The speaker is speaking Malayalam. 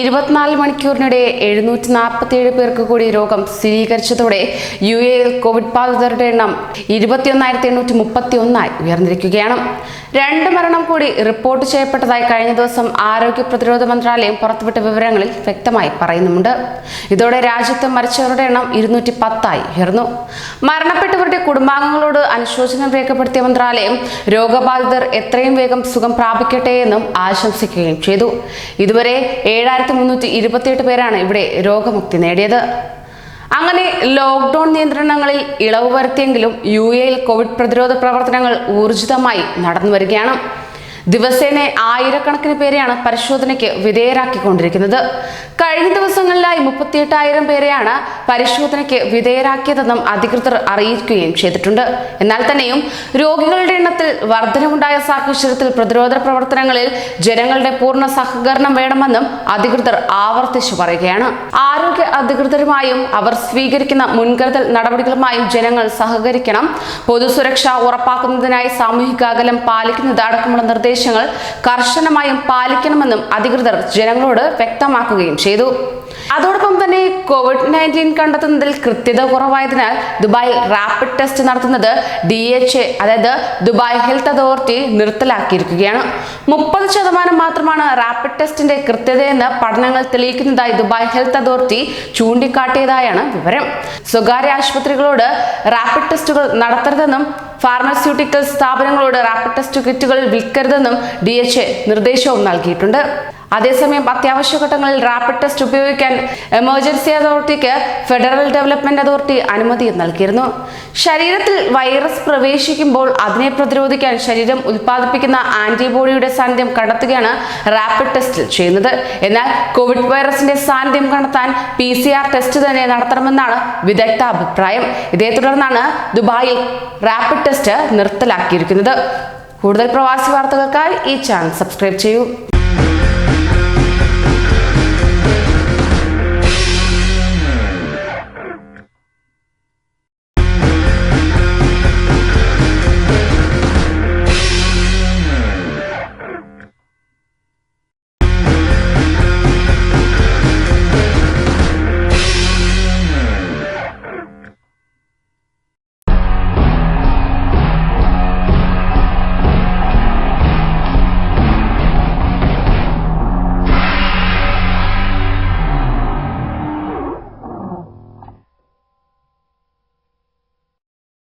ഇരുപത്തിനാല് മണിക്കൂറിനിടെ എഴുന്നൂറ്റി നാൽപ്പത്തിയേഴ് പേർക്ക് കൂടി രോഗം സ്ഥിരീകരിച്ചതോടെ യു എയിൽ കോവിഡ് ബാധിതരുടെ എണ്ണം ഇരുപത്തിയൊന്നായിരത്തി എണ്ണൂറ്റി മുപ്പത്തി ഒന്നായി ഉയർന്നിരിക്കുകയാണ്. രണ്ട് മരണം കൂടി റിപ്പോർട്ട് ചെയ്യപ്പെട്ടതായി കഴിഞ്ഞ ദിവസം ആരോഗ്യ പ്രതിരോധ മന്ത്രാലയം പുറത്തുവിട്ട വിവരങ്ങളിൽ വ്യക്തമായി പറയുന്നുണ്ട് ഇതോടെ രാജ്യത്ത് മരിച്ചവരുടെ എണ്ണം ഇരുന്നൂറ്റി പത്തായി ഉയർന്നു. മരണപ്പെട്ടവരുടെ കുടുംബാംഗങ്ങളോട് അനുശോചനം രേഖപ്പെടുത്തിയ മന്ത്രാലയം രോഗബാധിതർ എത്രയും വേഗം സുഖം പ്രാപിക്കട്ടെ എന്നും ആശംസിക്കുകയും ചെയ്തു. ഇതുവരെ ഏഴായിരത്തി മുന്നൂറ്റി ഇരുപത്തിയെട്ട് പേരാണ് ഇവിടെ രോഗമുക്തി നേടിയത്. അങ്ങനെ ലോക്ക്ഡൌൺ നിയന്ത്രണങ്ങളിൽ ഇളവ് വരുത്തിയെങ്കിലും യു എയിൽ കോവിഡ് പ്രതിരോധ പ്രവർത്തനങ്ങൾ ഊർജിതമായി നടന്നു വരികയാണ് ദിവസേന ആയിരക്കണക്കിന് പേരെയാണ് പരിശോധനയ്ക്ക് വിധേയരാക്കിക്കൊണ്ടിരിക്കുന്നത്. കഴിഞ്ഞ ദിവസങ്ങളിലായി മുപ്പത്തിയെട്ടായിരം പേരെയാണ് പരിശോധനയ്ക്ക് വിധേയരാക്കിയതെന്നും അധികൃതർ അറിയിക്കുകയും ചെയ്തിട്ടുണ്ട്. എന്നാൽ തന്നെയും രോഗികളുടെ എണ്ണത്തിൽ വർധനവുണ്ടായ സാഹചര്യത്തിൽ പ്രതിരോധ പ്രവർത്തനങ്ങളിൽ ജനങ്ങളുടെ പൂർണ സഹകരണം വേണമെന്നും അധികൃതർ ആവർത്തിച്ചു പറയുകയാണ്. ആരോഗ്യ അധികൃതരുമായും അവർ സ്വീകരിക്കുന്ന മുൻകരുതൽ നടപടികളുമായും ജനങ്ങൾ സഹകരിക്കണം. പൊതുസുരക്ഷ ഉറപ്പാക്കുന്നതിനായി സാമൂഹിക അകലം പാലിക്കുന്നത് അടക്കമുള്ള നിർദ്ദേശങ്ങൾ കർശനമായും പാലിക്കണമെന്നും അധികൃതർ ജനങ്ങളോട് വ്യക്തമാക്കുകയും ചെയ്തു. അതോടൊപ്പം തന്നെ കോവിഡ് നയന്റീൻ കണ്ടെത്തുന്നതിൽ കൃത്യത കുറവായതിനാൽ ദുബായിൽ റാപ്പിഡ് ടെസ്റ്റ് നടത്തുന്നത് ഡി എച്ച് എ അതായത് ദുബായ് ഹെൽത്ത് അതോറിറ്റി നിർത്തലാക്കിയിരിക്കുകയാണ്. മുപ്പത് ശതമാനം മാത്രമാണ് റാപ്പിഡ് ടെസ്റ്റിന്റെ കൃത്യതയെന്ന് പഠനങ്ങൾ തെളിയിക്കുന്നതായി ദുബായ് ഹെൽത്ത് അതോറിറ്റി ചൂണ്ടിക്കാട്ടിയതായാണ് വിവരം. സ്വകാര്യ ആശുപത്രികളോട് റാപ്പിഡ് ടെസ്റ്റുകൾ നടത്തരുതെന്നും ഫാർമസ്യൂട്ടിക്കൽ സ്ഥാപനങ്ങളോട് റാപ്പിഡ് ടെസ്റ്റ് കിറ്റുകൾ വിൽക്കരുതെന്നും ഡി നിർദ്ദേശവും നൽകിയിട്ടുണ്ട്. അതേസമയം അത്യാവശ്യ ഘട്ടങ്ങളിൽ റാപ്പിഡ് ടെസ്റ്റ് ഉപയോഗിക്കാൻ എമർജൻസി അതോറിറ്റിക്ക് ഫെഡറൽ ഡെവലപ്മെന്റ് അതോറിറ്റി അനുമതി നൽകിയിരുന്നു. ശരീരത്തിൽ വൈറസ് പ്രവേശിക്കുമ്പോൾ അതിനെ പ്രതിരോധിക്കാൻ ശരീരം ഉൽപ്പാദിപ്പിക്കുന്ന ആന്റിബോഡിയുടെ സാന്നിധ്യം കണ്ടെത്തുകയാണ് റാപ്പിഡ് ടെസ്റ്റിൽ ചെയ്യുന്നത്. എന്നാൽ കോവിഡ് വൈറസിന്റെ സാന്നിധ്യം കണ്ടെത്താൻ പി സി ആർ ടെസ്റ്റ് തന്നെ നടത്തണമെന്നാണ് വിദഗ്ധ അഭിപ്രായം ഇതേ തുടർന്നാണ് ദുബായിൽ റാപ്പിഡ് ടെസ്റ്റ് നിർത്തലാക്കിയിരിക്കുന്നത്. കൂടുതൽ പ്രവാസി വാർത്തകൾക്കായി ഈ ചാനൽ സബ്സ്ക്രൈബ് ചെയ്യൂ.